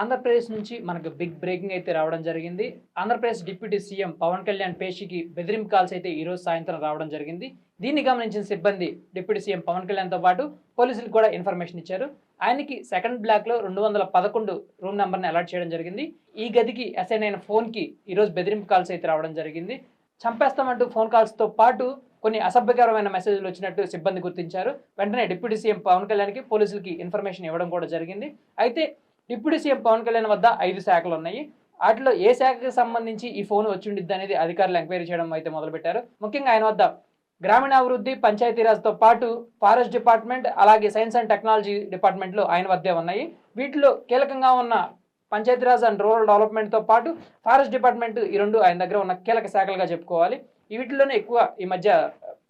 ఆంధ్రప్రదేశ్ నుంచి మనకు big breaking అయితే రావడం జరిగింది. ఆంధ్రప్రదేశ్ డిప్యూటీ సీఎం పవన్ కళ్యాణ్ పేషికి బెదిరింపు కాల్స్ అయితే ఈరోజు సాయంత్రం రావడం జరిగింది. దీన్ని గమనించిన సిబ్బంది డిప్యూటీ సీఎం పవన్ కళ్యాణ్తో పాటు పోలీసులకు కూడా ఇన్ఫర్మేషన్ ఇచ్చారు. ఆయనకి సెకండ్ బ్లాక్లో రెండు వందల పదకొండు రూమ్ నెంబర్ని అలాట్ చేయడం జరిగింది. ఈ గదికి అసైన్ అయిన ఫోన్కి ఈరోజు బెదిరింపు కాల్స్ అయితే రావడం జరిగింది. చంపేస్తామంటూ ఫోన్ కాల్స్తో పాటు కొన్ని అసభ్యకరమైన మెసేజ్లు వచ్చినట్టు సిబ్బంది గుర్తించారు. వెంటనే డిప్యూటీ సీఎం పవన్ కళ్యాణ్కి పోలీసులకి ఇన్ఫర్మేషన్ ఇవ్వడం కూడా జరిగింది. అయితే డిప్యూటీ సీఎం పవన్ కళ్యాణ్ వద్ద ఐదు శాఖలు ఉన్నాయి వాటిలో ఏ శాఖకి సంబంధించి ఈ ఫోన్ వచ్చిండిద్ది అనేది అధికారులు ఎంక్వైరీ చేయడం అయితే మొదలుపెట్టారు. ముఖ్యంగా ఆయన వద్ద గ్రామీణాభివృద్ధి పంచాయతీరాజ్తో పాటు ఫారెస్ట్ డిపార్ట్మెంట్ అలాగే సైన్స్ అండ్ టెక్నాలజీ డిపార్ట్మెంట్లు ఆయన వద్దే ఉన్నాయి. వీటిలో కీలకంగా ఉన్న పంచాయతీరాజ్ అండ్ రూరల్ డెవలప్మెంట్తో పాటు ఫారెస్ట్ డిపార్ట్మెంట్ ఈ రెండు ఆయన దగ్గర ఉన్న కీలక శాఖలుగా చెప్పుకోవాలి. వీటిలోనే ఎక్కువ ఈ మధ్య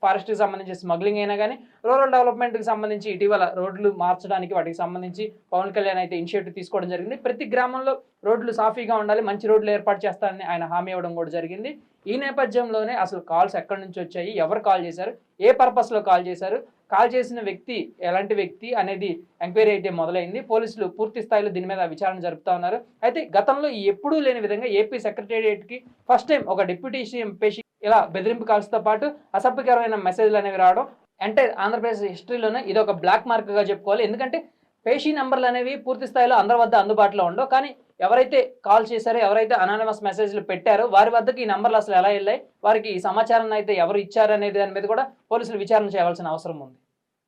ఫారెస్ట్కి సంబంధించి స్మగ్లింగ్ అయినా కానీ రూరల్ డెవలప్మెంట్కి సంబంధించి ఇటీవల రోడ్లు మార్చడానికి వాటికి సంబంధించి పవన్ కళ్యాణ్ అయితే ఇనిషియేటివ్ తీసుకోవడం జరిగింది. ప్రతి గ్రామంలో రోడ్లు సాఫీగా ఉండాలి మంచి రోడ్లు ఏర్పాటు చేస్తారని ఆయన హామీ ఇవ్వడం కూడా జరిగింది. ఈ నేపథ్యంలోనే అసలు కాల్స్ ఎక్కడి నుంచి వచ్చాయి ఎవరు కాల్ చేశారు ఏ పర్పస్లో కాల్ చేశారు కాల్ చేసిన వ్యక్తి ఎలాంటి వ్యక్తి అనేది ఎంక్వైరీ అయితే మొదలైంది. పోలీసులు పూర్తి స్థాయిలో దీని మీద విచారణ జరుపుతా ఉన్నారు. అయితే గతంలో ఎప్పుడూ లేని విధంగా ఏపీ సెక్రటేరియట్కి ఫస్ట్ టైం ఒక డిప్యూటీ సీఎం పేషి ఇలా బెదిరింపు కాల్స్తో పాటు అసభ్యకరమైన మెసేజ్లు అనేవి రావడం. అంటే ఆంధ్రప్రదేశ్ హిస్టరీలోనే ఇది ఒక బ్లాక్ మార్క్గా చెప్పుకోవాలి. ఎందుకంటే పేషీ నెంబర్లు అనేవి పూర్తి స్థాయిలో అందరి వద్ద అందుబాటులో ఉండవు. కానీ ఎవరైతే కాల్ చేశారో ఎవరైతే అనానమస్ మెసేజ్లు పెట్టారో వారి వద్దకు ఈ నంబర్లు అసలు ఎలా వెళ్ళాయి? వారికి ఈ సమాచారాన్ని అయితే ఎవరు ఇచ్చారనేది దాని మీద కూడా పోలీసులు విచారణ చేయాల్సిన అవసరం ఉంది.